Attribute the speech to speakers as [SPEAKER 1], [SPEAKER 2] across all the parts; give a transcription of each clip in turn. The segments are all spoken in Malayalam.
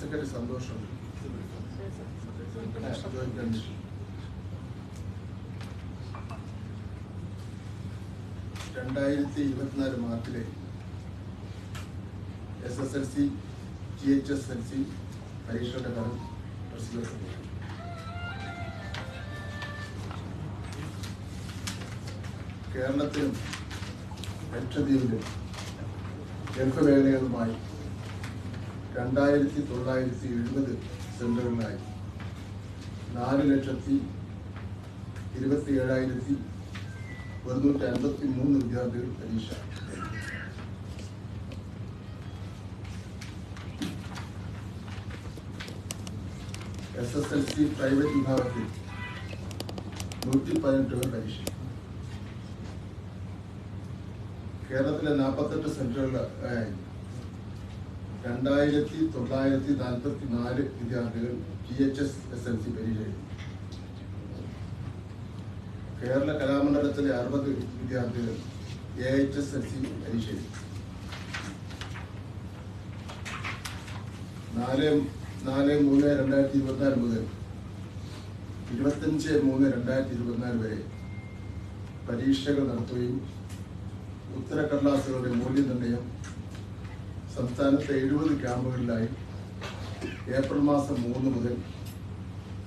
[SPEAKER 1] സെക്രട്ടറി സന്തോഷം. രണ്ടായിരത്തി ഇരുപത്തിനാല് മാർച്ചിലെ S S L C G H S L C പരീക്ഷയുടെ ഫലം പ്രസിദ്ധീകരിച്ചു കേരളത്തിലും ലക്ഷദ്വീപിലും ഗൾഫ് മേഖലകളുമായി രണ്ടായിരത്തി തൊള്ളായിരത്തി എഴുപത് സെന്ററുകളായി നാല് ലക്ഷത്തി ഇരുപത്തി ഏഴായിരത്തി ഒരുന്നൂറ്റി അൻപത്തി മൂന്ന് വിദ്യാർത്ഥികൾ പരീക്ഷ. S S L C private വിഭാഗത്തിൽ നൂറ്റി പതിനെട്ട് പേർ പരീക്ഷ. കേരളത്തിലെ നാൽപ്പത്തെട്ട് സെന്ററുകളായി രണ്ടായിരത്തി തൊള്ളായിരത്തി നാൽപ്പത്തി നാല് വിദ്യാർത്ഥികൾ G H S S L C പരീക്ഷ എഴുതി കേരള കലാമണ്ഡലത്തിലെ അറുപത് വിദ്യാർത്ഥികൾ A H S L C പരീക്ഷ എഴുതി നാല് നാല് മൂന്ന് രണ്ടായിരത്തി ഇരുപത്തിനാല് മുതൽ ഇരുപത്തഞ്ച് മൂന്ന് രണ്ടായിരത്തി ഇരുപത്തിനാല് വരെ പരീക്ഷകൾ നടത്തുകയും ഉത്തരക്കടലാസുകളുടെ മൂല്യനിർണയം സംസ്ഥാനത്തെ എഴുപത് ക്യാമ്പുകളിലായി ഏപ്രിൽ മാസം മൂന്ന് മുതൽ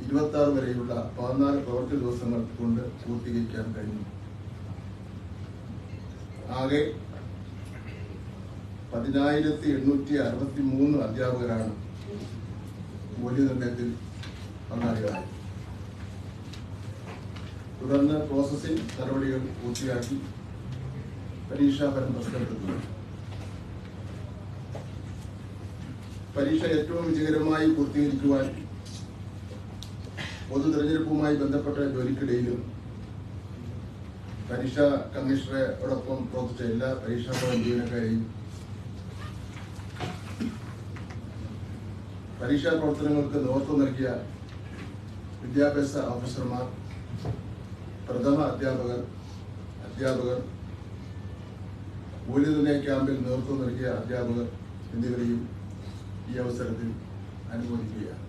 [SPEAKER 1] ഇരുപത്തി വരെയുള്ള പതിനാല് പ്രവർത്തി ദിവസങ്ങൾ കൊണ്ട് പൂർത്തീകരിക്കാൻ കഴിഞ്ഞു. ആകെ പതിനായിരത്തി എണ്ണൂറ്റി അറുപത്തി മൂന്ന് അധ്യാപകരാണ് മൂല്യനിർണയത്തിൽ പങ്കാളികളായത് തുടർന്ന് പ്രോസസ്സിംഗ് നടപടികൾ പൂർത്തിയാക്കി പരീക്ഷാഫലം പ്രസിദ്ധപ്പെടുത്തുന്നു. പരീക്ഷ ഏറ്റവും വിജയകരമായി പൂർത്തീകരിക്കുവാൻ പൊതു തെരഞ്ഞെടുപ്പുമായി ബന്ധപ്പെട്ട ജോലിക്കിടയിലും പരീക്ഷാ കമ്മീഷണറോടൊപ്പം പ്രവർത്തിച്ച എല്ലാ പരീക്ഷാ ജീവനക്കാരെയും പരീക്ഷാ പ്രവർത്തനങ്ങൾക്ക് നേതൃത്വം നൽകിയ വിദ്യാഭ്യാസ ഓഫീസർമാർ പ്രഥമ അധ്യാപകർ അധ്യാപകർ മൂല്യനിർണയ ക്യാമ്പിൽ നേതൃത്വം നൽകിയ അധ്യാപകർ എന്നിവരെയും ഈ അവസരത്തിൽ അനുമോദിക്കുകയാണ്.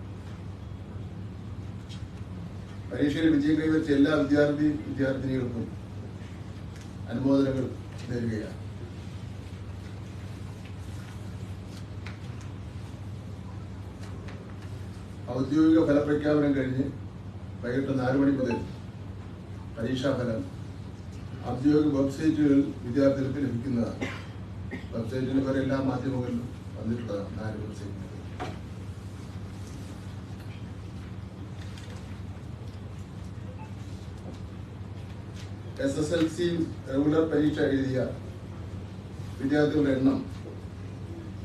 [SPEAKER 1] പരീക്ഷയിൽ വിജയം കൈവരിച്ച എല്ലാ വിദ്യാർത്ഥി വിദ്യാർത്ഥിനികൾക്കും അനുമോദനങ്ങൾ നൽകുകയാണ് ഔദ്യോഗിക ഫലപ്രഖ്യാപനം കഴിഞ്ഞ് വൈകിട്ട് നാല് മണി മുതൽ പരീക്ഷാഫലം ഔദ്യോഗിക വെബ്സൈറ്റുകളിൽ വിദ്യാർത്ഥികൾക്ക് ലഭിക്കുന്നതാണ്. വെബ്സൈറ്റിന് വരെ എല്ലാ മാധ്യമങ്ങളിലും വന്നിട്ടുള്ളതാണ് നാല് website S S L C regular പരീക്ഷ എഴുതിയ വിദ്യാർത്ഥികളുടെ എണ്ണം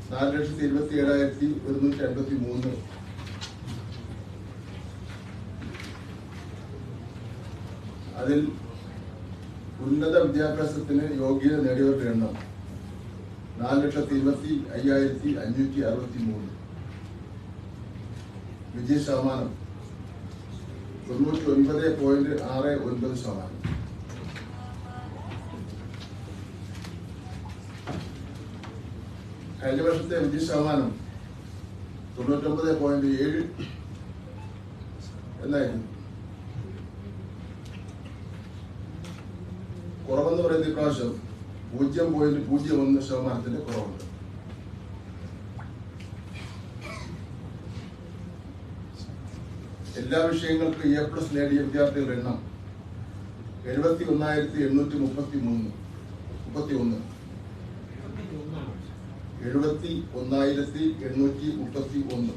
[SPEAKER 1] നാല് ലക്ഷത്തി ഇരുപത്തി ഏഴായിരത്തി ഒരുന്നൂറ്റി അൻപത്തി മൂന്ന് അതിൽ ഉന്നത വിദ്യാഭ്യാസത്തിന് യോഗ്യത നേടിയവരുടെ എണ്ണം നാല് ലക്ഷത്തി ഇരുപത്തി അയ്യായിരത്തി അഞ്ഞൂറ്റി അറുപത്തി മൂന്ന്. വിജയ ശതമാനം. തൊണ്ണൂറ്റി ഒൻപത് പോയിന്റ് ആറ് ഒൻപത് ശതമാനം. കഴിഞ്ഞ വർഷത്തെ വിജയ ശതമാനം തൊണ്ണൂറ്റൊമ്പത് പോയിന്റ് ഏഴ് എന്നായിരുന്നു. കുറവെന്ന് പറയുന്ന ഇപ്രാവശ്യം പൂജ്യം പോയിന്റ് പൂജ്യം ഒന്ന് ശതമാനത്തിന്റെ കുറവുണ്ട്. എല്ലാ വിഷയങ്ങൾക്കും എ പ്ലസ് നേടിയ വിദ്യാർത്ഥികളുടെ എണ്ണം എഴുപത്തി ഒന്നായിരത്തി എണ്ണൂറ്റി മുപ്പത്തി മൂന്ന് മുപ്പത്തി ഒന്ന് എഴുപത്തി ഒന്നായിരത്തി എണ്ണൂറ്റി മുപ്പത്തി ഒന്ന്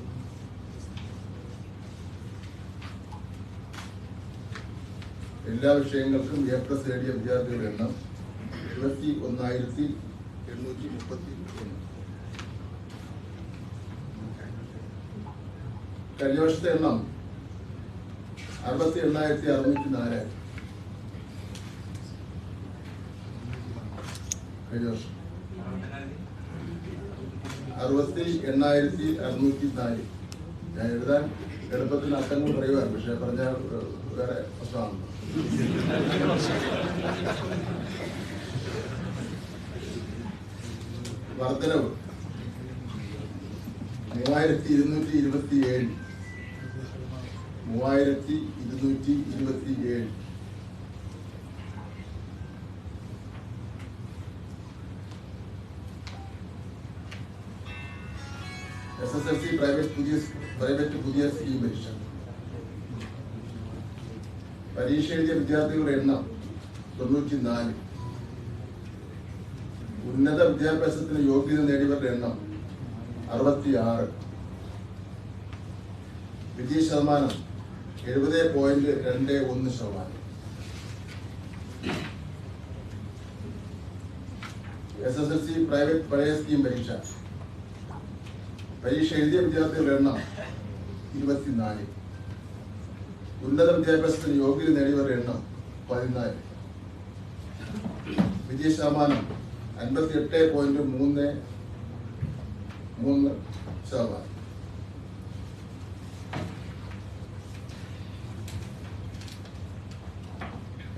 [SPEAKER 1] എല്ലാ വിഷയങ്ങൾക്കും എ പ്ലസ് നേടിയ വിദ്യാർത്ഥികളുടെ എണ്ണം എഴുപത്തി ഒന്നായിരത്തി എണ്ണൂറ്റി മുപ്പത്തി ഒന്ന് കഴിഞ്ഞ വർഷത്തെ എണ്ണം അറുപത്തി എണ്ണായിരത്തി അറുന്നൂറ്റി നാല്. കഴിഞ്ഞ വർഷം. അറുപത്തി എണ്ണായിരത്തി അറുന്നൂറ്റി നാല്. ഞാൻ എഴുതാൻ എളുപ്പത്തിൽ അക്കങ്ങൾ പറയുവാണ് പക്ഷെ പറഞ്ഞ വേറെ പ്രശ്നമാണ് വർധനവ്. മൂവായിരത്തി ഇരുന്നൂറ്റി ഇരുപത്തി ഏഴ് മൂവായിരത്തി ഇരുന്നൂറ്റി ഇരുപത്തി ഏഴ് S S L C private പുതിയ പ്രൈവറ്റ് പുതിയ സ്കീം പരീക്ഷ പരീക്ഷ എഴുതിയ വിദ്യാർത്ഥികളുടെ എണ്ണം തൊണ്ണൂറ്റി നാല് ഉന്നത വിദ്യാഭ്യാസത്തിന് യോഗ്യത നേടിയവരുടെ എണ്ണം അറുപത്തി ആറ് വിജയ ശതമാനം എഴുപത് പോയിന്റ് രണ്ട് ഒന്ന് ശതമാനം. S S L C private പഴയ സ്കീം പരീക്ഷ. പരീക്ഷ എഴുതിയ വിദ്യാർത്ഥികളുടെ എണ്ണം ഇരുപത്തിനാല്. ഉന്നത വിദ്യാഭ്യാസത്തിന് യോഗ്യത നേടിയവരുടെ എണ്ണം പതിനാല്. വിജയ ശതമാനം അൻപത്തി എട്ട് പോയിന്റ് മൂന്ന് മൂന്ന് ശതമാനം.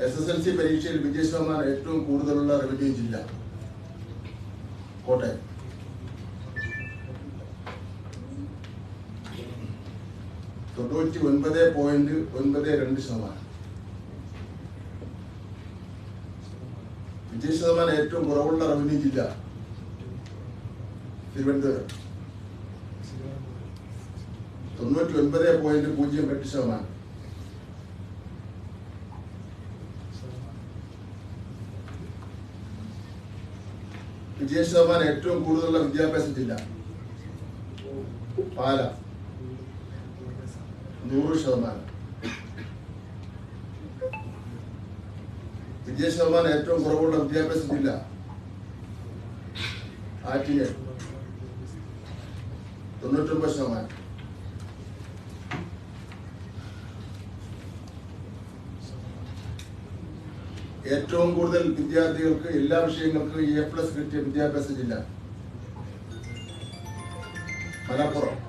[SPEAKER 1] എസ് എസ് എൽ സി പരീക്ഷയിൽ വിജയ ശതമാനം ഏറ്റവും കൂടുതലുള്ള റവന്യൂ ജില്ല. കോട്ടയം. തൊണ്ണൂറ്റി ഒൻപത് പോയിന്റ് ഒൻപത് രണ്ട് ശതമാനം. വിജയ ശതമാനം ഏറ്റവും കുറവുള്ള റവന്യൂ ജില്ല? തിരുവനന്തപുരം. തൊണ്ണൂറ്റി ഒൻപത് പോയിന്റ് പൂജ്യം എട്ട് ശതമാനം. വിജയ ശതമാനം ഏറ്റവും കൂടുതലുള്ള വിദ്യാഭ്യാസ ജില്ല? പാല. നൂറ് ശതമാനം. വിജയ ശതമാനം ഏറ്റവും കുറവുള്ള വിദ്യാഭ്യാസ ജില്ല ആറ്റിങ്ങൽ തൊണ്ണൂറ്റൊമ്പത് ശതമാനം. ഏറ്റവും കൂടുതൽ വിദ്യാർത്ഥികൾക്ക് എല്ലാ വിഷയങ്ങൾക്കും എ പ്ലസ് കിട്ടിയ വിദ്യാഭ്യാസ ജില്ല. മലപ്പുറം.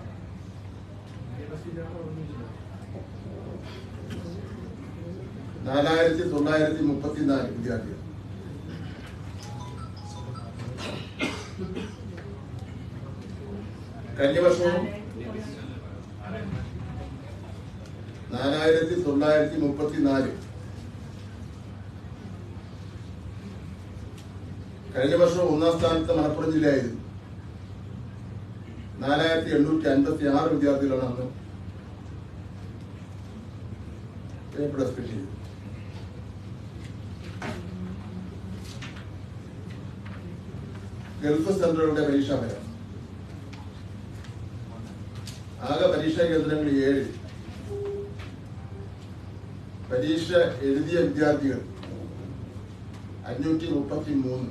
[SPEAKER 1] നാലായിരത്തി തൊള്ളായിരത്തി മുപ്പത്തിനാല് വിദ്യാർത്ഥികൾ. കഴിഞ്ഞ വർഷവും നാലായിരത്തി തൊള്ളായിരത്തി മുപ്പത്തിനാല്. കഴിഞ്ഞ വർഷം ഒന്നാം സ്ഥാനത്ത് മലപ്പുറം ജില്ലയായിരുന്നു. നാലായിരത്തി എണ്ണൂറ്റി അൻപത്തി ആറ് വിദ്യാർത്ഥികളാണ് അന്ന് എ ചെയ്തത്. ഗൾഫ് സെന്ററുകളുടെ പരീക്ഷാ ഫലം ആകെ പരീക്ഷാ കേന്ദ്രങ്ങൾ ഏഴ്. പരീക്ഷ എഴുതിയ വിദ്യാർത്ഥികൾ അഞ്ഞൂറ്റി മുപ്പത്തി മൂന്ന്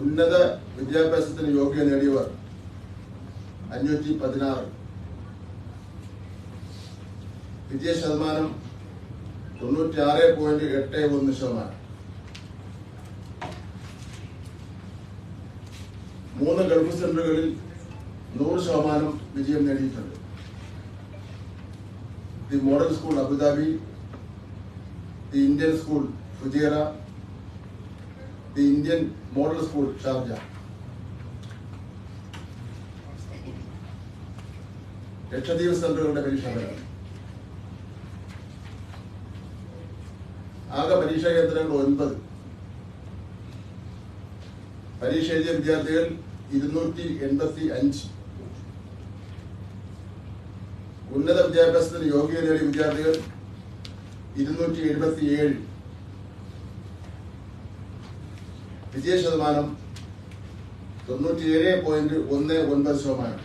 [SPEAKER 1] ഉന്നത വിദ്യാഭ്യാസത്തിന് യോഗ്യത നേടിയവർ അഞ്ഞൂറ്റി പതിനാറ്. വിജയ ശതമാനം തൊണ്ണൂറ്റി ആറ് പോയിന്റ് എട്ട് ഒന്ന് ശതമാനം. മൂന്ന് ഗൾഫ് സെന്ററുകളിൽ നൂറ് ശതമാനം വിജയം നേടിയിട്ടുണ്ട്. The model school Abu Dhabi the Indian school Fujairah the Indian model school Sharjah. Lakshadweep സെന്ററുകളുടെ പരീക്ഷ ആകെ പരീക്ഷാ കേന്ദ്രങ്ങൾ ഒൻപത്. പരീക്ഷ എഴുതിയ വിദ്യാർത്ഥികൾ ഇരുന്നൂറ്റി എൺപത്തി അഞ്ച്. ഉന്നത വിദ്യാഭ്യാസത്തിന് യോഗ്യത നേടിയ വിദ്യാർത്ഥികൾ ഇരുന്നൂറ്റി എഴുപത്തി ഏഴ്. വിജയ ശതമാനം തൊണ്ണൂറ്റിയേഴ് പോയിന്റ് ഒന്ന് ഒൻപത് ശതമാനം.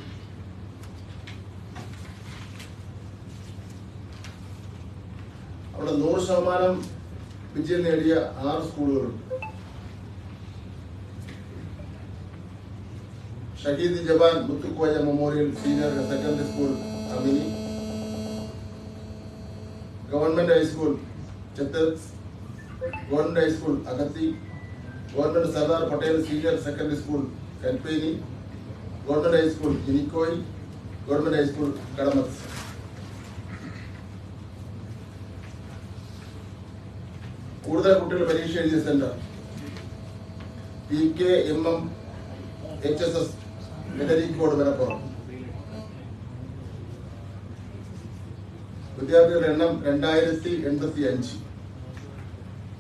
[SPEAKER 1] അവിടെ നൂറ് ശതമാനം വിജയം നേടിയ ആറ് സ്കൂളുകളുണ്ട്. Shaheed Jawan Muthukoya memorial senior secondary school Amini government high school Chetlat government high school Agatti government Sardar Patel senior secondary school Kalpeni government high school Minicoy government high school Kadmat കൂടുതൽ കുട്ടികൾ പരീക്ഷ എഴുതിയ centre P K M M H S S Edarikode വരപ്പുറം വിദ്യാർത്ഥികളുടെ എണ്ണം രണ്ടായിരത്തി എൺപത്തി അഞ്ച്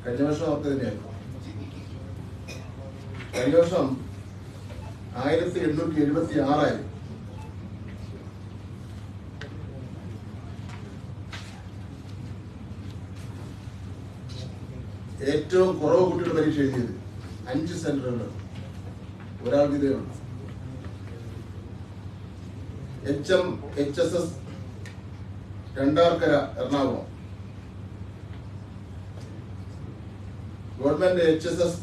[SPEAKER 1] കഴിഞ്ഞ വർഷം അവർക്ക് തന്നെയായിരുന്നു കഴിഞ്ഞ വർഷം ആയിരത്തി എണ്ണൂറ്റി എഴുപത്തി ആറായിരുന്നു ഏറ്റവും കുറവ് കുട്ടികൾ പരീക്ഷ എഴുതിയത് അഞ്ച് സെന്ററുകൾ ഒരാൾക്ക് ഇതേ ഉള്ളൂ. H M H S S Randarkara Ernakulam. Government H S S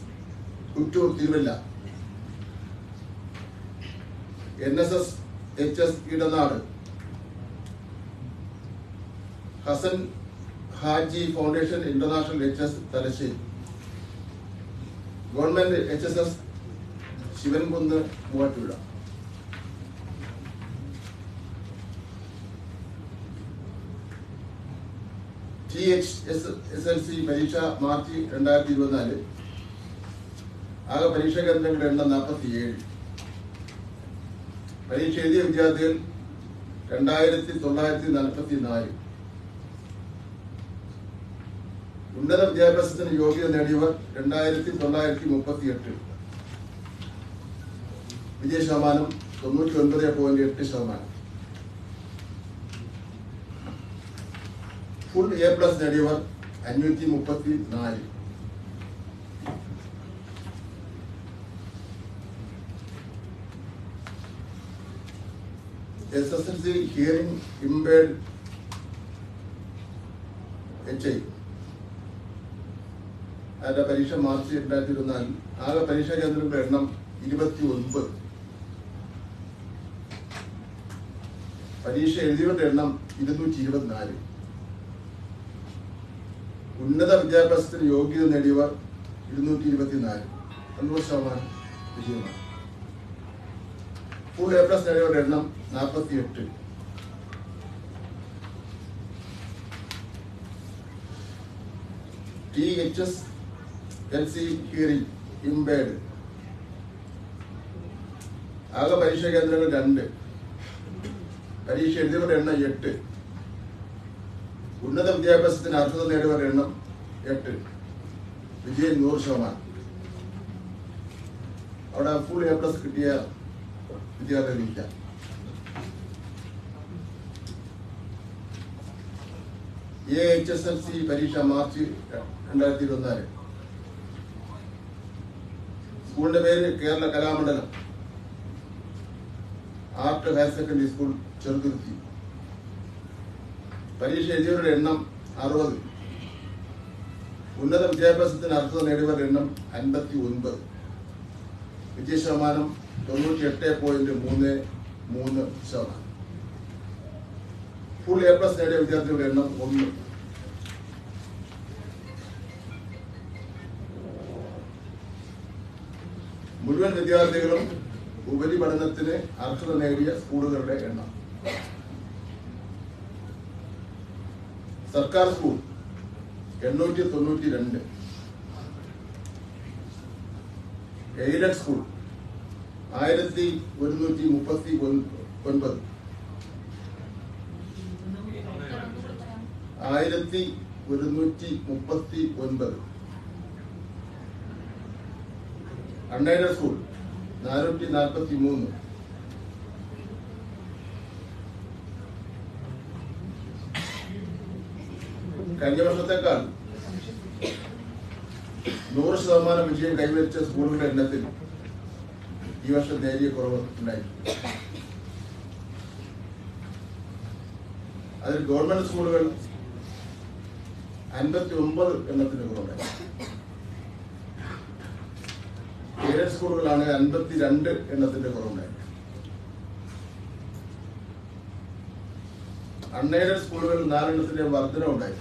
[SPEAKER 1] Kuttoor Thiruvalla. N S S H S Edanad. Hasan Haji foundation international H S Thalassery. Government H S S Sivankunnu Muvattupuzha. T H S L C C പരീക്ഷ മാർച്ച് രണ്ടായിരത്തി ഇരുപത്തിനാല് ആകെ പരീക്ഷാ കേന്ദ്രങ്ങളുടെ എണ്ണം നാൽപ്പത്തി ഏഴ് പരീക്ഷ എഴുതിയ വിദ്യാർത്ഥികൾ രണ്ടായിരത്തി തൊള്ളായിരത്തി നാൽപ്പത്തി നാല് ഉന്നത വിദ്യാഭ്യാസത്തിന് യോഗ്യത നേടിയവർ രണ്ടായിരത്തി തൊള്ളായിരത്തി മുപ്പത്തി എട്ട് വിജയ ശതമാനം തൊണ്ണൂറ്റി ഒൻപത് പോയിന്റ് എട്ട് ശതമാനം. ഫുൾ എ പ്ലസ് നേടിയവർ അഞ്ഞൂറ്റി മുപ്പത്തി നാല് S S L C hearing impaired H I അതിന്റെ പരീക്ഷ മാർച്ച് രണ്ടായിരത്തി ഇരുപത്തിനാലിൽ ആകെ പരീക്ഷാ കേന്ദ്രങ്ങളുടെ എണ്ണം ഇരുപത്തി ഒൻപത് പരീക്ഷ എഴുതിയവരുടെ എണ്ണം ഇരുന്നൂറ്റി ഇരുപത്തിനാല് ഉന്നത വിദ്യാഭ്യാസത്തിന് യോഗ്യത നേടിയവർ ഇരുന്നൂറ്റി ഇരുപത്തിനാല് തൊണ്ണൂറ് ശതമാനം വിജയമാണ്. ഫുൾ എ പ്ലസ് നേടിയവരുടെ എണ്ണം നാൽപ്പത്തി എട്ട് T H S L C hearing impaired ആകെ പരീക്ഷാ കേന്ദ്രങ്ങൾ രണ്ട്. പരീക്ഷ എഴുതിയവരുടെ എണ്ണം എട്ട്. ഉന്നത വിദ്യാഭ്യാസത്തിന് അർഹത നേടിയവരുടെ എണ്ണം എട്ട്. വിജയം നൂറ് ശതമാനം. അവിടെ ഫുൾ എ പ്ലസ് കിട്ടിയ വിദ്യാർത്ഥികളില്ല A H S L C പരീക്ഷ മാർച്ച് രണ്ടായിരത്തി ഇരുപത്തിനാല് സ്കൂളിന്റെ പേര് Kerala Kalamandalam. Art higher secondary school Cheruthuruthy. പരീക്ഷ എഴുതിയവരുടെ എണ്ണം അറുപത്. ഉന്നത വിദ്യാഭ്യാസത്തിന് അർഹത നേടിയവരുടെ എണ്ണം അൻപത്തി ഒൻപത് വിജയ ശതമാനം തൊണ്ണൂറ്റി എട്ട് പോയിന്റ് മൂന്ന് മൂന്ന് ശതമാനം. ഫുൾ എ പ്ലസ് നേടിയ വിദ്യാർത്ഥികളുടെ എണ്ണം ഒന്ന്. മുഴുവൻ വിദ്യാർത്ഥികളും ഉപരിപഠനത്തിന് അർഹത നേടിയ സ്കൂളുകളുടെ എണ്ണം. സർക്കാർ സ്കൂൾ എണ്ണൂറ്റി തൊണ്ണൂറ്റി രണ്ട്. എയ്ഡഡ് സ്കൂൾ ആയിരത്തി ഒരുന്നൂറ്റി മുപ്പത്തി ഒൻപത്. ആയിരത്തി ഒരുന്നൂറ്റി മുപ്പത്തി ഒൻപത്. അൺഎയ്ഡഡ് സ്കൂൾ നാനൂറ്റി നാൽപ്പത്തി മൂന്ന്. കഴിഞ്ഞ വർഷത്തേക്കാൾ നൂറ് ശതമാനം വിജയം കൈവരിച്ച സ്കൂളുകളുടെ എണ്ണത്തിൽ ഈ വർഷം നേരിയ കുറവ് ഉണ്ടായി അതിൽ ഗവൺമെന്റ് സ്കൂളുകൾ അൻപത്തി ഒമ്പത് എണ്ണത്തിന് കുറവുണ്ടായി. സ്കൂളുകളാണ് അൻപത്തി രണ്ട് എണ്ണത്തിന്റെ കുറവുണ്ടായി. അൺഎയ്ഡഡ് സ്കൂളുകളിൽ നാലെണ്ണത്തിന്റെ വർധന ഉണ്ടായി.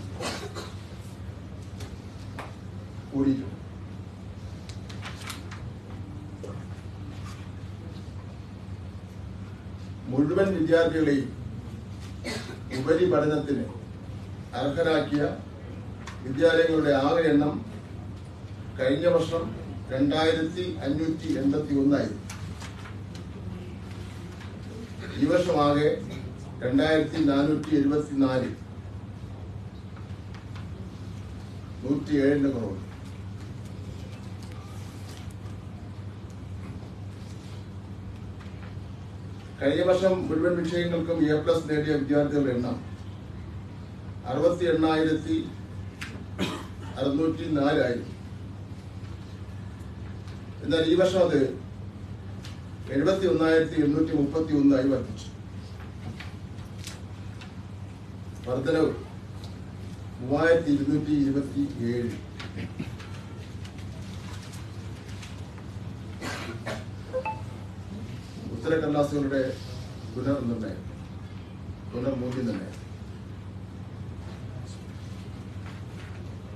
[SPEAKER 1] മുഴുവൻ വിദ്യാർത്ഥികളെയും ഉപരിപഠനത്തിന് അർഹരാക്കിയ വിദ്യാലയങ്ങളുടെ ആകെ എണ്ണം കഴിഞ്ഞ വർഷം രണ്ടായിരത്തി അഞ്ഞൂറ്റി എൺപത്തി ഒന്നായിരുന്നു ഈ വർഷമാകെ രണ്ടായിരത്തി നാനൂറ്റി എഴുപത്തി നാല് നൂറ്റി ഏഴിന്റെ കുറവ്. കഴിഞ്ഞ വർഷം മുഴുവൻ വിഷയങ്ങൾക്കും എ പ്ലസ് നേടിയ വിദ്യാർത്ഥികളുടെ എണ്ണം അറുപത്തി എണ്ണായിരത്തി അറുന്നൂറ്റി നാലായിരുന്നു എന്നാൽ ഈ വർഷം അത് എഴുപത്തി ഒന്നായിരത്തി എണ്ണൂറ്റി മുപ്പത്തി ഒന്നായി വർദ്ധിച്ചു. വർധനവ്. മൂവായിരത്തി ഇരുന്നൂറ്റി ഇരുപത്തി ഏഴ്. ഉത്തരക്കടലാസുകളുടെ പുനർനിർണയം പുനർമൂല്യനിർണയം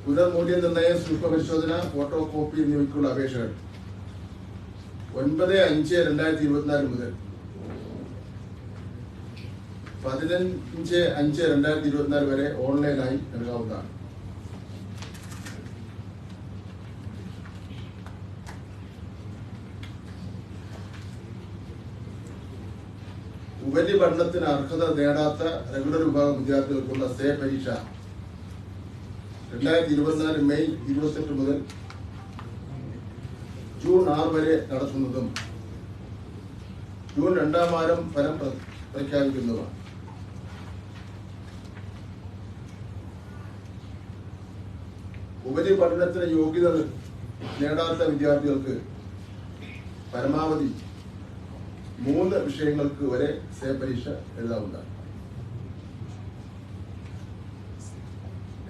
[SPEAKER 1] പുനർമൂല്യനിർണയം സൂക്ഷ്മ പരിശോധന ഫോട്ടോ കോപ്പി എന്നിവയ്ക്കുള്ള അപേക്ഷകൾ. ഒൻപത് അഞ്ച് രണ്ടായിരത്തി ഇരുപത്തിനാല് മുതൽ. പതിനഞ്ച് അഞ്ച് രണ്ടായിരത്തി ഇരുപത്തിനാല് വരെ ഓൺലൈനായി നൽകാവുന്നതാണ്. ഉപരിപഠനത്തിന് അർഹത നേടാത്ത റെഗുലർ വിഭാഗം വിദ്യാർത്ഥികൾക്കുള്ള സേ പരീക്ഷ രണ്ടായിരത്തി ഇരുപത്തിനാല് മെയ് ഇരുപത്തെട്ട് മുതൽ ജൂൺ ആറ് വരെ നടത്തുന്നതും ജൂൺ രണ്ടാം വാരം ഫലം പ്രഖ്യാപിക്കുന്നതുമാണ്. ഉപരിപഠനത്തിന് യോഗ്യത നേടാത്ത വിദ്യാർത്ഥികൾക്ക് പരമാവധി മൂന്ന് വിഷയങ്ങൾക്ക് വരെ സേ പരീക്ഷ എഴുതാവുന്നതാണ്.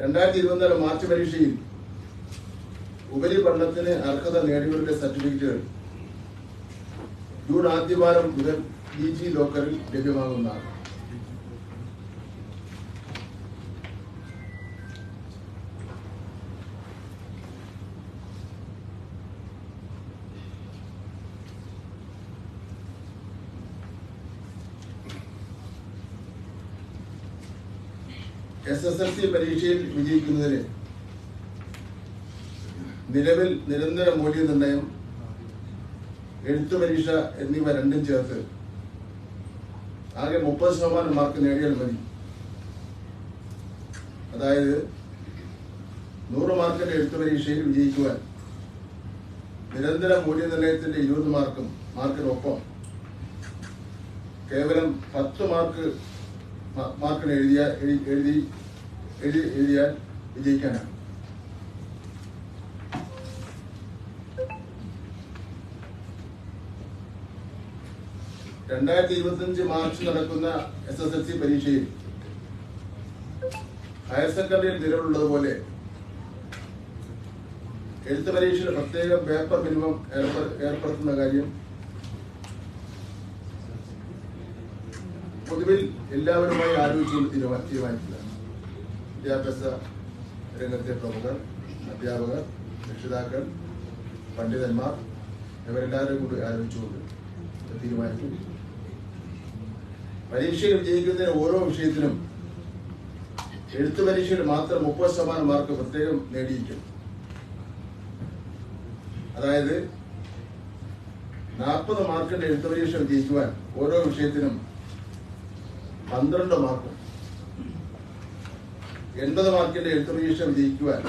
[SPEAKER 1] രണ്ടായിരത്തി ഇരുപത്തിനാല് മാർച്ച് പരീക്ഷയിൽ ഉപരിപഠനത്തിന് അർഹത നേടിയവരുടെ സർട്ടിഫിക്കറ്റുകൾ ജൂൺ ആദ്യവാരം മുതൽ ഡി ജി ലോക്കറിൽ ലഭ്യമാകുന്നതാണ്. എസ് എസ് എൽ സി പരീക്ഷയിൽ വിജയിക്കുന്നതിന് നിലവിൽ നിരന്തര മൂല്യനിർണയം എഴുത്തു പരീക്ഷ എന്നിവ രണ്ടും ചേർത്ത് ആകെ മുപ്പത് ശതമാനം മാർക്ക് നേടിയാൽ മതി. അതായത് നൂറ് മാർക്കിന്റെ എഴുത്തു പരീക്ഷയിൽ വിജയിക്കുവാൻ നിരന്തര മൂല്യനിർണയത്തിന്റെ ഇരുപത് മാർക്കും മാർക്കിനൊപ്പം കേവലം പത്ത് മാർക്ക് മാർക്കിന് എഴുതിയ എഴുതി എഴുതി എഴുതി എഴുതിയാൽ വിജയിക്കാനാണ്. രണ്ടായിരത്തി ഇരുപത്തിയഞ്ച് മാർച്ച് നടക്കുന്ന എസ് എസ് എൽ സി പരീക്ഷയിൽ ഹയർ സെക്കൻഡറിയിൽ നിലവിലുള്ളതുപോലെ എഴുത്ത് പരീക്ഷയിൽ പ്രത്യേകം പേപ്പർ മിനിമം ഏർപ്പെ- ഏർപ്പെടുത്തുന്ന കാര്യം പൊതുവിൽ എല്ലാവരുമായി ആലോചിച്ചുകൊണ്ട് തീരുമാ തീരുമാനിക്കുക വിദ്യാഭ്യാസ രംഗത്തെ പ്രമുഖർ അധ്യാപകർ രക്ഷിതാക്കൾ പണ്ഡിതന്മാർ ഇവരെല്ലാവരും കൂടി ആലോചിച്ചുകൊണ്ട് തീരുമാനിച്ചു. പരീക്ഷയിൽ വിജയിക്കുന്നതിന് ഓരോ വിഷയത്തിനും എഴുത്തു പരീക്ഷയിൽ മാത്രം മുപ്പത് ശതമാനം മാർക്ക് പ്രത്യേകം നേടിയിരിക്കും. അതായത് നാൽപ്പത് മാർക്കിന്റെ എഴുത്തു പരീക്ഷ വിജയിക്കുവാൻ ഓരോ വിഷയത്തിനും പന്ത്രണ്ട് മാർക്കും എൺപത് മാർക്കിന്റെ എഴുത്ത് പരീക്ഷ വിജയിക്കുവാൻ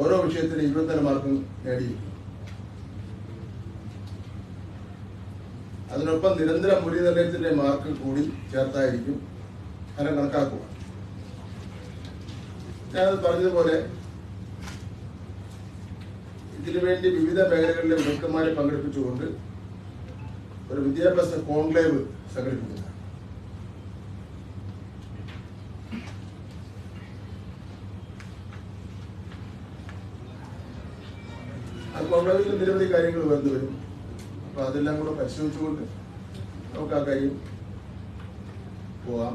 [SPEAKER 1] ഓരോ വിഷയത്തിനും ഇരുപത്തിനാല് മാർക്കും നേടിയിരിക്കും അതിനൊപ്പം നിരന്തര മൂല്യനിർണയത്തിന്റെ മാർക്ക് കൂടി ചേർത്തായിരിക്കും ഫലം കണക്കാക്കുക. ഞാനത് പറഞ്ഞതുപോലെ ഇതിനുവേണ്ടി വിവിധ മേഖലകളിലെ വിദഗ്ധന്മാരെ പങ്കെടുപ്പിച്ചുകൊണ്ട് ഒരു വിദ്യാഭ്യാസ കോൺക്ലേവ് സംഘടിപ്പിക്കുന്നു. ആ കോൺക്ലേവിൽ നിരവധി കാര്യങ്ങൾ വന്നു വരും. അപ്പൊ അതെല്ലാം കൂടെ പരിശോധിച്ചുകൊണ്ട് നമുക്ക് ആ കാര്യം പോകാം